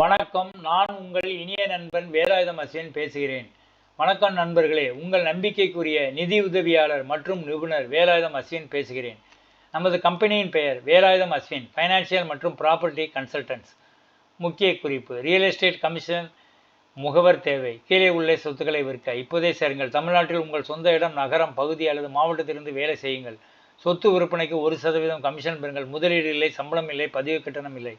வணக்கம். நான் உங்கள் இனிய நண்பன் வேலாயுதம் அசேன் பேசுகிறேன். வணக்கம் நண்பர்களே. உங்கள் நம்பிக்கைக்குரிய நிதி உதவியாளர் மற்றும் நிபுணர் வேலாயுதம் அஸ்வின் பேசுகிறேன். நமது கம்பெனியின் பெயர் வேலாயுதம் அஸ்வின் ஃபைனான்சியல் மற்றும் ப்ராப்பர்ட்டி கன்சல்டன்ட்ஸ் முக்கிய குறிப்பு ரியல் எஸ்டேட் கமிஷன் முகவர் தேவை. கீழே உள்ள சொத்துக்களை விற்க இப்போதே சேருங்கள். தமிழ்நாட்டில் உங்கள் சொந்த இடம் நகரம் பகுதி அல்லது மாவட்டத்திலிருந்து வேலை செய்யுங்கள். சொத்து விற்பனைக்கு ஒரு சதவீதம் கமிஷன் பெறுங்கள். முதலீடு இல்லை சம்பளம் இல்லை பதிவு கட்டணம் இல்லை.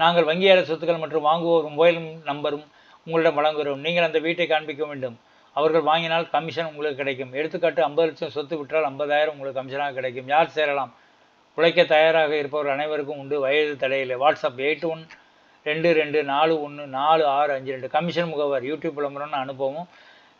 நாங்கள் வங்கியாளர் சொத்துக்கள் மற்றும் வாங்குவோர் மொபைல் நம்பரும் உங்களிடம் வழங்குகிறோம். நீங்கள் அந்த வீட்டை காண்பிக்க வேண்டும். அவர்கள் வாங்கினால் கமிஷன் உங்களுக்கு கிடைக்கும். எடுத்துக்காட்டு ஐம்பது லட்சம் சொத்து விற்றால் ஐம்பதாயிரம் உங்களுக்கு கமிஷனாக கிடைக்கும். யார் சேரலாம்? உழைக்க தயாராக இருப்பவர் அனைவருக்கும் உண்டு. வயது தடையில்லை. வாட்ஸ்அப் எயிட் ஒன் ரெண்டு ரெண்டு நாலு ஒன்று நாலு ஆறு அஞ்சு ரெண்டு. கமிஷன் முகவர் யூடியூப் விளம்பரம்னு அனுப்பவும்.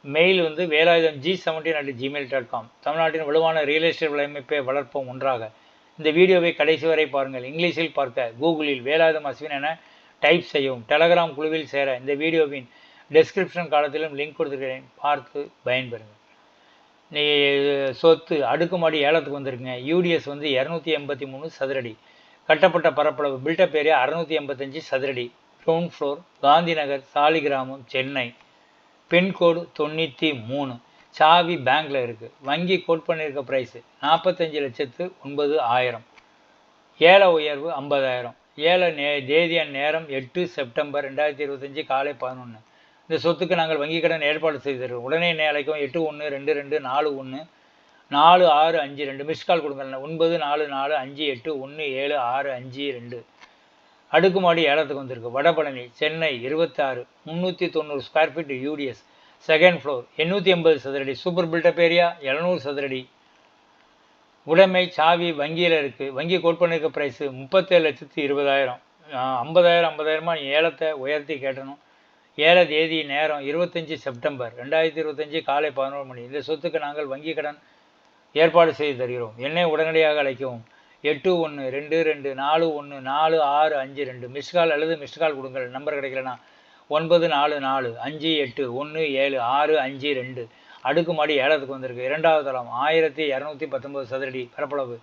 மெயில் வந்து Velayudham G seventeen at Gmail dot com தமிழ்நாட்டின் வலுவான ரியல் எஸ்டேட் வலையமைப்பை வளர்ப்போம் ஒன்றாக. இந்த வீடியோவை கடைசி வரை பாருங்கள். இங்கிலீஷில் பார்க்க கூகுளில் வேலாயுதம் அஸ்வின் என டைப் செய்யவும் டெலகிராம் குழுவில் சேர இந்த வீடியோவின் டெஸ்கிரிப்ஷன் காலத்திலும் லிங்க் கொடுத்துருக்கிறேன். பார்த்து பயன்பெறுங்கள். நீ சொத்து அடுக்குமாடி ஏலத்துக்கு வந்திருக்குங்க. யூடிஎஸ் வந்து இரநூத்தி எண்பத்தி மூணு சதுரடி. கட்டப்பட்ட பரப்பளவு பில்டப் ஏரியா அறுநூத்தி எண்பத்தஞ்சு சதுரடி. Ground floor Gandhi Nagar Saligramam Chennai. Pincode தொண்ணூற்றி மூணு. சாவி பேங்க்கில் இருக்குது வங்கி கோட் பண்ணியிருக்க ப்ரைஸு நாற்பத்தஞ்சு லட்சத்து ஒன்பது ஆயிரம். ஏல உயர்வு ஐம்பதாயிரம். ஏல நே தேதிய நேரம் எட்டு செப்டம்பர் ரெண்டாயிரத்தி இருபத்தஞ்சி காலை பதினொன்று இந்த சொத்துக்கு நாங்கள் வங்கி கடன் ஏற்பாடு செய்திருக்கோம் உடனே என்னை எட்டு ஒன்று ரெண்டு ரெண்டு நாலு ஒன்று நாலு ஆறு அஞ்சு ரெண்டு. மிஸ் கால் கொடுங்க ஒன்பது நாலு நாலு அஞ்சு எட்டு ஒன்று ஏழு ஆறு அஞ்சு ரெண்டு. அடுக்குமாடி ஏலத்துக்கு வந்திருக்கு. வடபழனி சென்னை இருபத்தாறு முந்நூற்றி தொண்ணூறு square feet UDS second floor எண்ணூற்றி எண்பது சதுரடி சூப்பர் பில்டப் ஏரியா எழுநூறு சதுரடி. உடைமை சாவி வங்கியில் இருக்குது வங்கி கோட் பண்ணிருக்க ப்ரைஸு முப்பத்தேழு லட்சத்து இருபதாயிரம். ஐம்பதாயிரம் ஐம்பதாயிரமா? ஏலத்தை உயர்த்தி கேட்டணும். ஏல தேதி நேரம் இருபத்தஞ்சி செப்டம்பர் ரெண்டாயிரத்தி இருபத்தஞ்சி காலை பதினோரு மணி. இந்த சொத்துக்கு நாங்கள் வங்கி கடன் ஏற்பாடு செய்து தருகிறோம். என்னை உடனடியாக அழைக்கவும். எட்டு ஒன்று ரெண்டு ரெண்டு நாலு ஒன்று நாலு ஆறு அஞ்சு ரெண்டு. மிஸ்கால் அல்லது மிஸ்கால் கொடுங்கள். நம்பர் கிடைக்கலனா ஒன்பது நாலு நாலு அஞ்சு எட்டு ஒன்று ஏழு ஆறு அஞ்சு ரெண்டு. அடுக்குமாடி ஏலத்துக்கு வந்திருக்கு. இரண்டாவது தளம் ஆயிரத்தி இரநூத்தி பத்தொம்பது சதுரடி பரப்பளவு.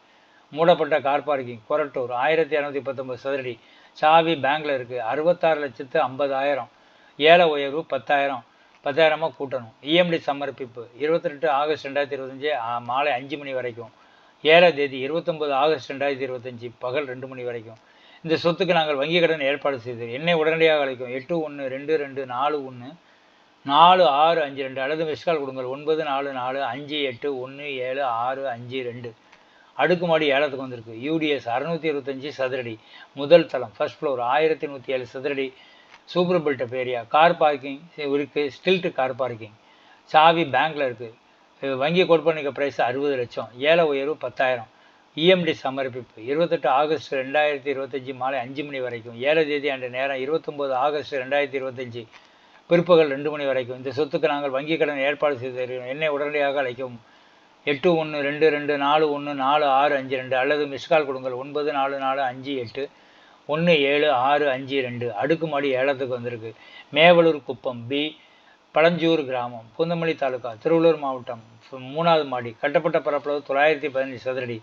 மூடப்பட்ட கார் பார்க்கிங் கொரட்டூர் ஆயிரத்தி இரநூத்தி பத்தொம்பது சதுரடி. சாவி பேங்கில் இருக்குது அறுபத்தாறு லட்சத்து ஐம்பதாயிரம். ஏல உயர்வு பத்தாயிரம். பத்தாயிரமாக கூட்டணும். இஎம்டி சமர்ப்பிப்பு இருபத்தி ரெண்டு ஆகஸ்ட் ரெண்டாயிரத்தி இருபத்தஞ்சி மாலை அஞ்சு மணி வரைக்கும். ஏழை தேதி இருபத்தொம்பது ஆகஸ்ட் ரெண்டாயிரத்தி இருபத்தஞ்சி பகல் ரெண்டு மணி வரைக்கும். இந்த சொத்துக்கு நாங்கள் வங்கி கடன் ஏற்பாடு செய்து என்னை உடனடியாக அழைக்கும் எட்டு ஒன்று ரெண்டு ரெண்டு நாலு ஒன்று நாலு ஆறு அஞ்சு ரெண்டு அல்லது மிஸ்கால் கொடுங்கள். ஒன்பது நாலு நாலு அஞ்சு எட்டு ஒன்று ஏழு ஆறு அஞ்சு ரெண்டு. அடுக்குமாடி ஏலத்துக்கு வந்திருக்கு. யூடிஎஸ் அறுநூற்றி இருபத்தஞ்சி சதுரடி. முதல் தளம் ஃபர்ஸ்ட் ஃப்ளோர் ஆயிரத்தி நூற்றி ஏழு சதுரடி. Super built up area car parking இருக்குது ஸ்டில்ட்டு கார் பார்க்கிங் சாவி பேங்க்கில் இருக்குது வங்கி கோட் ப்ரைஸ் அறுபது லட்சம். ஏழை உயர்வு பத்தாயிரம். இஎம்டி சமர்ப்பிப்பு. இருபத்தெட்டு ஆகஸ்ட் ரெண்டாயிரத்தி இருபத்தஞ்சி மாலை அஞ்சு மணி வரைக்கும். ஏழு தேதி அன்று நேரம் இருபத்தொம்போது ஆகஸ்ட் ரெண்டாயிரத்தி இருபத்தஞ்சி பிற்பகல் ரெண்டு மணி வரைக்கும். இந்த சொத்துக்கு நாங்கள் வங்கிக் கடன் ஏற்பாடு செய்து தருகிறோம் என்னை உடனடியாக அழைக்கும் எட்டு ஒன்று ரெண்டு ரெண்டு நாலு ஒன்று நாலு ஆறு அஞ்சு ரெண்டு அல்லது மிஸ்கால் கொடுங்கள். ஒன்பது நாலு நாலு அஞ்சு எட்டு ஒன்று ஏழு ஆறு அஞ்சு ரெண்டு. அடுக்குமாடி ஏலத்துக்கு வந்திருக்கு. மேவலூர் குப்பம் பி. பழஞ்சூர் கிராமம் பூந்தமல்லி தாலுக்கா திருவள்ளூர் மாவட்டம் மூணாவது மாடி. கட்டப்பட்ட பரப்பளவு தொள்ளாயிரத்தி பதினஞ்சு சதுரடி.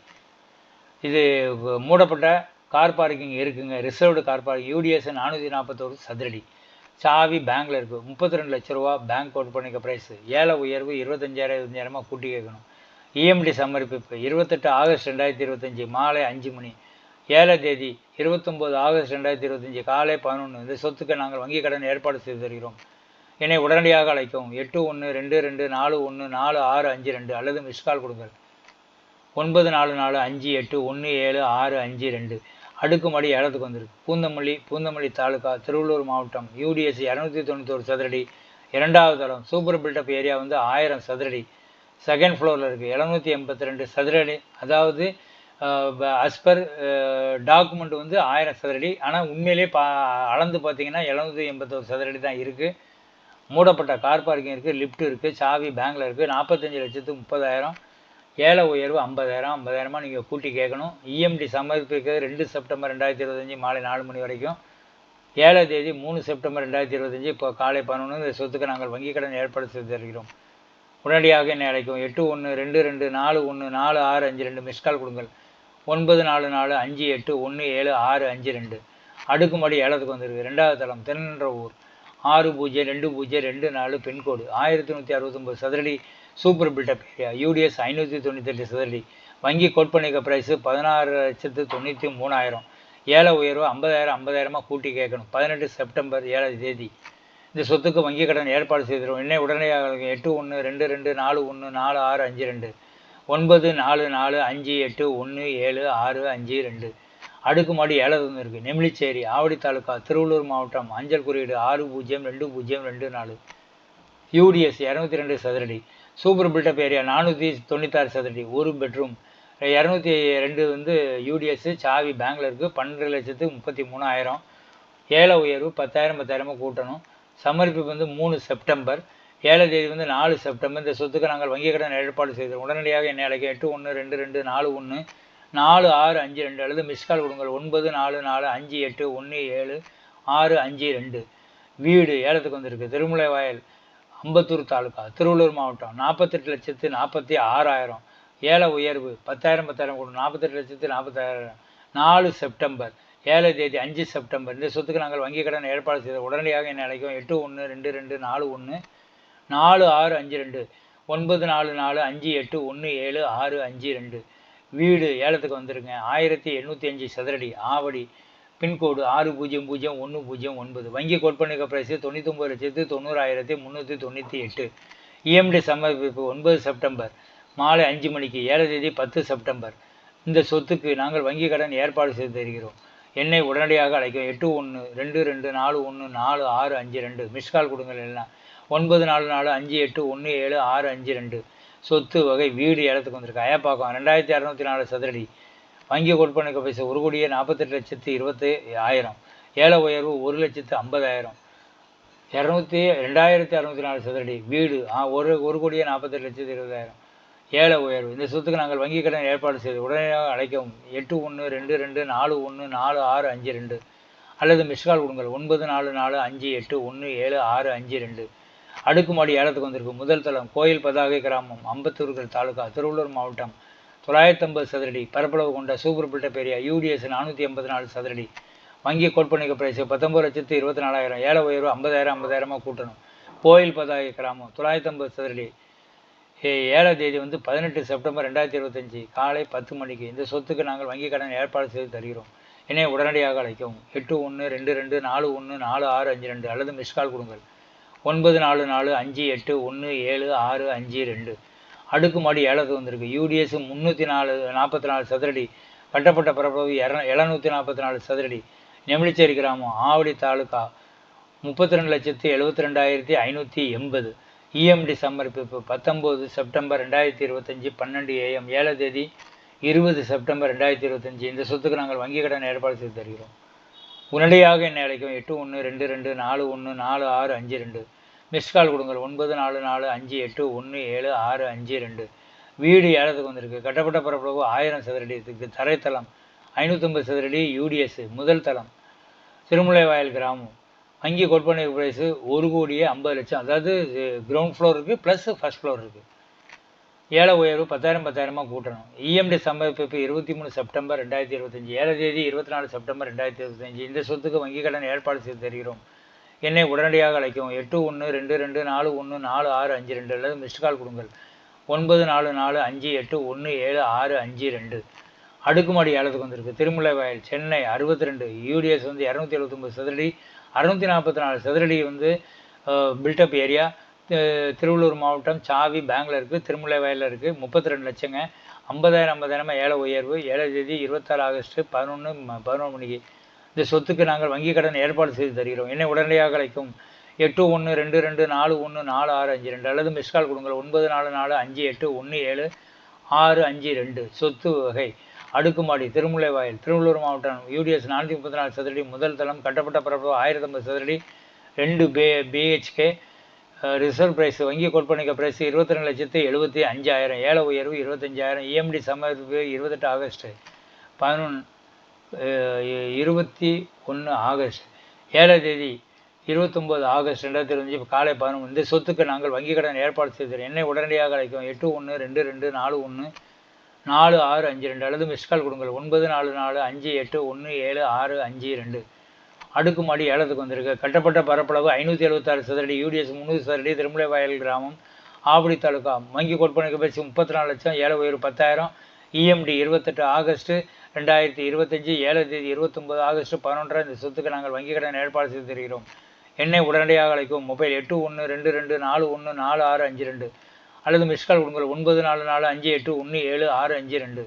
இது மூடப்பட்ட கார் பார்க்கிங் இருக்குங்க. ரிசர்வ்டு கார் பார்க்கிங் யூடிஎஸ் நானூற்றி நாற்பத்தோரு சதுரடி. சாவி பேங்க்கில் இருக்குது முப்பத்தி ரெண்டு லட்ச ரூபா பேங்க் கோட் பண்ணிக்க ப்ரைஸு ஏழை உயர்வு இருபத்தஞ்சாயிரம் இருபத்தஞ்சாயிரமாக கூட்டி கேட்கணும் இஎம்டி சமர்ப்பிப்பு இருபத்தெட்டு ஆகஸ்ட் ரெண்டாயிரத்தி இருபத்தஞ்சி மாலை அஞ்சு மணி. ஏழை தேதி இருபத்தொம்போது ஆகஸ்ட் ரெண்டாயிரத்தி இருபத்தஞ்சி காலை பதினொன்று இந்த சொத்துக்கு நாங்கள் வங்கி கடன் ஏற்பாடு செய்து தருகிறோம். என்னை உடனடியாக அழைக்கவும். எட்டு ஒன்று ரெண்டு ரெண்டு நாலு ஒன்று நாலு ஆறு அஞ்சு ரெண்டு அல்லது மிஸ்கால் கொடுங்கள். ஒன்பது நாலு நாலு அஞ்சு எட்டு ஒன்று ஏழு ஆறு அஞ்சு ரெண்டு. அடுக்குமாடி ஏலத்துக்கு வந்திருக்கு. பூந்தமல்லி பூந்தமல்லி தாலுக்கா திருவள்ளூர் மாவட்டம் யூடிஎஸ் இரநூத்தி தொண்ணூத்தோரு சதுரடி. இரண்டாவது தளம் சூப்பர் பில்டப் ஏரியா வந்து ஆயிரம் சதுரடி. செகண்ட் ஃப்ளோரில் இருக்குது எழுநூற்றி எண்பத்தி ரெண்டு சதுரடி. அதாவது அஸ்பர் டாக்குமெண்ட் வந்து ஆயிரம் சதுரடி. ஆனால் உண்மையிலே பா அளந்து பார்த்தீங்கன்னா எழுநூற்றி எண்பத்தோரு சதுரடி தான் இருக்குது மூடப்பட்ட கார் பார்க்கிங் இருக்குது லிஃப்ட் இருக்குது சாவி பேங்கில் இருக்குது நாற்பத்தஞ்சு லட்சத்து முப்பதாயிரம். ஏழை உயர்வு ஐம்பதாயிரம் ஐம்பதாயிரமாக நீங்கள் கூட்டி கேட்கணும். இஎம்டி சமர்ப்பிக்கிறது ரெண்டு செப்டம்பர் ரெண்டாயிரத்தி இருபத்தஞ்சி மாலை நாலு மணி வரைக்கும். ஏழாம் தேதி மூணு செப்டம்பர் ரெண்டாயிரத்தி இருபத்தஞ்சி இப்போ காலை பதினொன்று இந்த சொத்துக்கு நாங்கள் வங்கிக் கடன் ஏற்பாடு செய்து தருகிறோம் உடனடியாக என்னை அழைக்கும் எட்டு ஒன்று ரெண்டு ரெண்டு நாலு ஒன்று நாலு ஆறு அஞ்சு ரெண்டு மிஸ்கால் கொடுங்கள். ஒன்பது நாலு நாலு அஞ்சு எட்டு ஒன்று ஏழு ஆறு அஞ்சு ரெண்டு. அடுக்குமாடி ஏலத்துக்கு வந்திருக்கு ரெண்டாவது தளம் தென்னன்ற ஊர். ஆறு பூஜ்ஜியம் ரெண்டு பூஜ்ஜியம் ரெண்டு நாலு பின்கோடு. ஆயிரத்தி நூற்றி அறுபத்தொம்பது சதுரடி சூப்பர் பில்டப். ஏரியா யூடிஎஸ் ஐநூற்றி தொண்ணூத்தெட்டு சதுரடி வங்கி கோட் பண்ணிக்க ப்ரைஸு பதினாறு லட்சத்து தொண்ணூற்றி மூணாயிரம். ஏழை உயர்வு ஐம்பதாயிரம் ஐம்பதாயிரமாக கூட்டி கேட்கணும். பதினெட்டு செப்டம்பர் ஏழாம் தேதி. இந்த சொத்துக்கு வங்கி கடன் ஏற்பாடு செய்திடும் என்ன உடனடியாக எட்டு ஒன்று ரெண்டு ரெண்டு நாலு ஒன்று நாலு ஆறு அஞ்சு ரெண்டு. ஒன்பது நாலு நாலு அஞ்சு எட்டு ஒன்று ஏழு ஆறு அஞ்சு ரெண்டு. அடுக்குமாடி ஏழது இருக்குது நெமிலிச்சேரி ஆவடி தாலுக்கா திருவள்ளூர் மாவட்டம் அஞ்சல் குறியீடு ஆறு பூஜ்ஜியம் ரெண்டு பூஜ்ஜியம் ரெண்டு நாலு. யூடிஎஸ் இரநூத்தி ரெண்டு சதுரடி. சூப்பர் பில்டப் ஏரியா நானூற்றி தொண்ணூத்தாறு சதுரடி. ஒரு பெட்ரூம் இரநூத்தி ரெண்டு வந்து யூடிஎஸ் சாவி பேங்கில் இருக்குது பன்னெண்டு லட்சத்து முப்பத்தி மூணாயிரம். ஏழை உயர்வு பத்தாயிரம் பத்தாயிரமாக கூட்டணும். சமர்ப்பிப்பு வந்து மூணு செப்டம்பர் ஏழை தேதி வந்து நாலு செப்டம்பர் இந்த சொத்துக்கு நாங்கள் வங்கிக் கடன் ஏற்பாடு செய்தோம். உடனடியாக என்னை அழைக்க எட்டு ஒன்று ரெண்டு ரெண்டு நாலு ஒன்று நாலு ஆறு அஞ்சு ரெண்டு அல்லது மிஸ்கால் கொடுங்கள். ஒன்பது நாலு நாலு அஞ்சு எட்டு ஒன்று ஏழு ஆறு அஞ்சு ரெண்டு. வீடு ஏலத்துக்கு வந்திருக்கு. திருமலை வாயல். அம்பத்தூர் தாலுக்கா திருவள்ளூர் மாவட்டம் நாற்பத்தெட்டு லட்சத்து நாற்பத்தி ஆறாயிரம். ஏல உயர்வு பத்தாயிரம் பத்தாயிரம் கொடுக்கும் நாற்பத்தெட்டு லட்சத்து நாற்பத்தாயிரம் நாலு செப்டம்பர் ஏழை தேதி அஞ்சு செப்டம்பர். இந்த சொத்துக்கு நாங்கள் வங்கி கடன் ஏற்பாடு செய்த உடனடியாக என்னை அழைக்கும் எட்டு ஒன்று ரெண்டு ரெண்டு நாலு ஒன்று நாலு ஆறு அஞ்சு ரெண்டு ஒன்பது நாலு நாலு அஞ்சு எட்டு ஒன்று ஏழு ஆறு அஞ்சு ரெண்டு. வீடு ஏலத்துக்கு வந்துருங்க. ஆயிரத்தி எண்ணூற்றி அஞ்சு சதுரடி ஆவடி. பின்கோடு ஆறு பூஜ்ஜியம் பூஜ்ஜியம் ஒன்று பூஜ்ஜியம் ஒன்பது. வங்கி கோட்பணிக்க பிரைஸு தொண்ணூத்தொம்பது லட்சத்து தொண்ணூறாயிரத்தி முந்நூற்றி தொண்ணூற்றி எட்டு. இஎம்டி சமர்ப்பிப்பு ஒன்பது செப்டம்பர். மாலை அஞ்சு மணிக்கு ஏழு தேதி பத்து செப்டம்பர். இந்த சொத்துக்கு நாங்கள் வங்கி கடன் ஏற்பாடு செய்து தருகிறோம். என்னை உடனடியாக அழைக்கும் எட்டு ஒன்று ரெண்டு ரெண்டு நாலு ஒன்று நாலு ஆறு அஞ்சு ரெண்டு. மிஸ்கால் கொடுங்கள் எல்லாம் ஒன்பது நாலு நாலு அஞ்சு எட்டு ஒன்று ஏழு ஆறு அஞ்சு ரெண்டு. சொத்து வகை வீடு இடத்துக்கு வந்திருக்கு. அயப்பாக்கம் ரெண்டாயிரத்தி அறநூற்றி நாலு சதுரடி. வங்கி கொடுப்பனைக்கு பைசா ஒரு கோடியே நாற்பத்தெட்டு லட்சத்து இருபத்தி ஆயிரம். ஏல உயர்வு ஒரு லட்சத்து ஐம்பதாயிரம். இரநூத்தி ரெண்டாயிரத்தி அறுநூத்தி நாலு சதுரடி வீடு. ஒரு ஒரு கோடியே நாற்பத்தெட்டு லட்சத்து இருபதாயிரம். ஏல உயர்வு. இந்த சொத்துக்கு நாங்கள் வங்கி கடன் ஏற்பாடு செய்து உடனடியாக அழைக்கவும். எட்டு ஒன்று ரெண்டு ரெண்டு நாலு ஒன்று நாலு ஆறு அஞ்சு ரெண்டு. அல்லது மிஸ்கால் கொடுங்கள். ஒன்பது நாலு நாலு அஞ்சு எட்டு ஒன்று ஏழு ஆறு அஞ்சு ரெண்டு. அடுக்குமாடி ஏலத்துக்கு வந்திருக்கு முதல் தளம் கோயில் பதாகை கிராமம் அம்பத்தூர்கள் தாலுகா திருவள்ளூர் மாவட்டம். தொள்ளாயிரத்தி ஐம்பது சதுரடி பரப்பளவு கொண்ட சூப்பர் பில்டப் ஏரியா யூடிஎஸ் நானூற்றி எண்பத்தி நாலு சதுரடி. வங்கி கோட்பணிக்கு பிரைஸ் பத்தொம்பது லட்சத்து இருபத்தி நாலாயிரம் ஏழை உயர்வு ஐம்பதாயிரம் ஐம்பதாயிரமாக கூட்டணும். கோயில் பதாகி கிராமம் தொள்ளாயிரத்தி ஐம்பது சதுரடி ஏழாம் தேதி வந்து பதினெட்டு செப்டம்பர் ரெண்டாயிரத்தி இருபத்தஞ்சி காலை பத்து மணிக்கு. இந்த சொத்துக்கு நாங்கள் வங்கி கடன் ஏற்பாடு செய்து தருகிறோம். என்னை உடனடியாக அழைக்கவும். எட்டு ஒன்று ரெண்டு ரெண்டு நாலு ஒன்று நாலு ஆறு அஞ்சு ரெண்டு அல்லது மிஸ்கால் கொடுங்கள். ஒன்பது நாலு நாலு அஞ்சு எட்டு ஒன்று ஏழு ஆறு அஞ்சு ரெண்டு. அடுக்குமாடி ஏலத்து வந்திருக்கு. யூடிஎஸ் முந்நூற்றி நாலு நாற்பத்தி நாலு சதுரடி கட்டப்பட்ட பரப்பளவு இர எழுநூற்றி நாற்பத்தி நாலு சதுரடி நெமிழிச்சேரி கிராமம் ஆவடி தாலுக்கா முப்பத்தி ரெண்டு லட்சத்து எழுபத்தி ரெண்டாயிரத்தி ஐநூற்றி எண்பது இஎம்டி சமர்ப்பிப்பு பத்தொம்போது செப்டம்பர் ரெண்டாயிரத்தி இருபத்தஞ்சி பன்னெண்டு ஏஎம் ஏழு தேதி இருபது செப்டம்பர் ரெண்டாயிரத்தி இருபத்தஞ்சி. இந்த சொத்துக்கு நாங்கள் வங்கிக் கடன் ஏற்பாடு செய்து தருகிறோம். உடனடியாக என்னை அழைக்கும் எட்டு ஒன்று ரெண்டு ரெண்டு நாலு ஒன்று நாலு ஆறு அஞ்சு ரெண்டு. மிஸ்கால் கொடுங்கள். ஒன்பது நாலு நாலு அஞ்சு எட்டு ஒன்று ஏழு ஆறு அஞ்சு ரெண்டு. வீடு ஏலத்துக்கு வந்திருக்கு. கட்டப்பட்ட பரப்பளவு ஆயிரம் சதுரடிக்கு தரைத்தளம் ஐநூற்றம்பது சதுரடி யூடிஎஸ் முதல் தளம். திருமுலை வாயில் கிராமம். வங்கி கொட்பனை ப்ரைஸு ஒரு கோடியே ஐம்பது லட்சம். அதாவது கிரவுண்ட் ஃப்ளோர் இருக்குது ப்ளஸ் ஃபஸ்ட் ஃப்ளோர் இருக்குது ஏழை உயர்வு பத்தாயிரம் பத்தாயிரமாக கூட்டணும். இஎம்டி சமர்ப்பிப்பு இருபத்தி மூணு செப்டம்பர் ரெண்டாயிரத்தி இருபத்தஞ்சி. ஏழை தேதி இருபத்தி நாலு செப்டம்பர் ரெண்டாயிரத்தி இருபத்தஞ்சி. இந்த சொத்துக்கு வங்கி கடன் ஏற்பாடு செய்து தருகிறோம். என்னை உடனடியாக அழைக்கவும். எட்டு ஒன்று ரெண்டு ரெண்டு நாலு ஒன்று நாலு ஆறு அஞ்சு ரெண்டு அல்லது மிஸ்டு கால் கொடுங்கள். ஒன்பது நாலு நாலு அஞ்சு எட்டு ஒன்று ஏழு ஆறு அஞ்சு ரெண்டு. அடுக்குமாடி ஏலத்துக்கு வந்திருக்கு. திருமலை வயல் சென்னை அறுபத்தி ரெண்டு யூடிஎஸ் வந்து இரநூத்தி எழுபத்தொம்பது சதுரடி அறுநூற்றி நாற்பத்தி நாலு சதுரடி வந்து பில்டப் ஏரியா திருவள்ளூர் மாவட்டம் சாவி பேங்கில் இருக்குது திருமலை வயலில் இருக்குது முப்பத்தி ரெண்டு லட்சங்க. ஐம்பதாயிரம் ஐம்பதாயிரமா ஏழை உயர்வு. ஏழை தேதி இருபத்தாறு ஆகஸ்ட்டு பதினொன்று பதினொன்று மணிக்கு. இந்த சொத்துக்கு நாங்கள் வங்கி கடன் ஏற்பாடு செய்து தருகிறோம். என்னை உடனடியாக அழைக்கும். எட்டு ஒன்று ரெண்டு ரெண்டு நாலு ஒன்று நாலு ஆறு அஞ்சு ரெண்டு அல்லது மிஸ்கால் கொடுங்கள். ஒன்பது நாலு நாலு அஞ்சு எட்டு ஒன்று ஏழு ஆறு அஞ்சு ரெண்டு. சொத்து வகை. அடுக்குமாடி திருமுலை வாயில் திருவள்ளூர் மாவட்டம் யூடிஎஸ் நானூற்றி முப்பத்தி நாலு சதுரடி முதல் தளம் கட்டப்பட்ட பரப்பு ஆயிரத்தி ஐம்பது சதுரடி ரெண்டு பே பிஹெச்கே ரிசர்வ் ப்ரைஸ் வங்கி கொடுப்பணிக்க ப்ரைஸ் இருபத்தி ரெண்டு லட்சத்து எழுபத்தி அஞ்சாயிரம். ஏழை உயர்வு இருபத்தஞ்சாயிரம். இஎம்டி சமர்ப்பு இருபத்தெட்டு ஆகஸ்ட்டு பதினொன்று இருபத்தி ஒன்று ஆகஸ்ட் ஏழாம் தேதி இருபத்தொம்போது ஆகஸ்ட் ரெண்டாயிரத்தி இருபத்தஞ்சி காலை பதினொன்று. இந்த சொத்துக்கு நாங்கள் வங்கிக் கடன் ஏற்பாடு செய்தோம் என்னை உடனடியாக அழைக்கும் எட்டு ஒன்று ரெண்டு ரெண்டு நாலு ஒன்று நாலு ஆறு அஞ்சு ரெண்டு அல்லது மிஸ்கால் கொடுங்கள். ஒன்பது நாலு நாலு அஞ்சு எட்டு ஒன்று ஏழு ஆறு அஞ்சு ரெண்டு. அடுக்குமாடி ஏலத்துக்கு வந்திருக்கு கட்டப்பட்ட பரப்பளவு ஐநூற்றி எழுபத்தாறு சதுரடி யூடிஎஸ் முந்நூறு சதுரடி திருமலை வயல் கிராமம் ஆவடி தாலுகா வங்கி கொடுப்பனைக்கு பேசி முப்பத்தி நாலு லட்சம் ஏழை உயர் பத்தாயிரம் இஎம்டி இருபத்தெட்டு ஆகஸ்ட்டு ரெண்டாயிரத்தி இருபத்தஞ்சி ஏழு தேதி இருபத்தொம்பது ஆகஸ்ட் பதினொன்றாம் இந்த சொத்துக்கு நாங்கள் வங்கிக் கடன் ஏற்பாடு செய்து தருகிறோம் என்னை உடனடியாக அழைக்கும் மொபைல் எட்டு ஒன்று ரெண்டு ரெண்டு நாலு ஒன்று நாலு ஆறு அஞ்சு ரெண்டு அல்லது மிஸ்கால் உங்கள் ஒன்பது நாலு நாலு அஞ்சு எட்டு ஒன்று ஏழு ஆறு அஞ்சு ரெண்டு.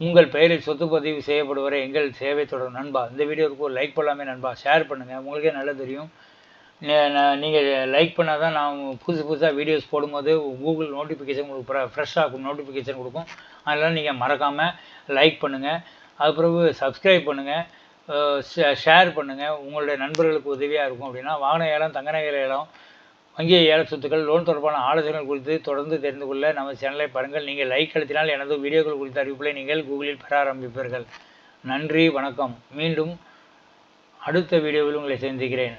உங்கள் பெயரில் சொத்து பதிவு செய்யப்படுவரை எங்கள் சேவை தொடரும். நண்பா இந்த வீடியோவுக்கு ஒரு லைக் பண்ணலாமே நண்பா. ஷேர் பண்ணுங்கள் உங்களுக்கே நல்லா தெரியும். நீங்கள் லைக் பண்ணால் தான் நான் புதுசு புதுசாக வீடியோஸ் போடும்போது கூகுள் நோட்டிஃபிகேஷன் உங்களுக்கு ஃப்ரெஷ்ஷாக நோட்டிஃபிகேஷன் கொடுக்கும். அதனால் நீங்கள் மறக்காமல் லைக் பண்ணுங்கள் அது பிறகு சப்ஸ்கிரைப் பண்ணுங்கள் ஷேர் பண்ணுங்கள் உங்களுடைய நண்பர்களுக்கு உதவியாக இருக்கும் அப்படின்னா வாகன ஏலம் தங்க நகை ஏலம் வங்கி ஏல சொத்துக்கள் லோன் தொடர்பான ஆலோசனைகள் குறித்து தொடர்ந்து தெரிந்து கொள்ள நம்ம சேனலை பாருங்கள். நீங்கள் லைக் அழுத்தினால் எனது வீடியோக்கள் குறித்த அறிவிப்புகளை நீங்கள் கூகுளில் பெற ஆரம்பிப்பீர்கள். நன்றி வணக்கம். மீண்டும் அடுத்த வீடியோவில் உங்களை சந்திக்கிறேன்.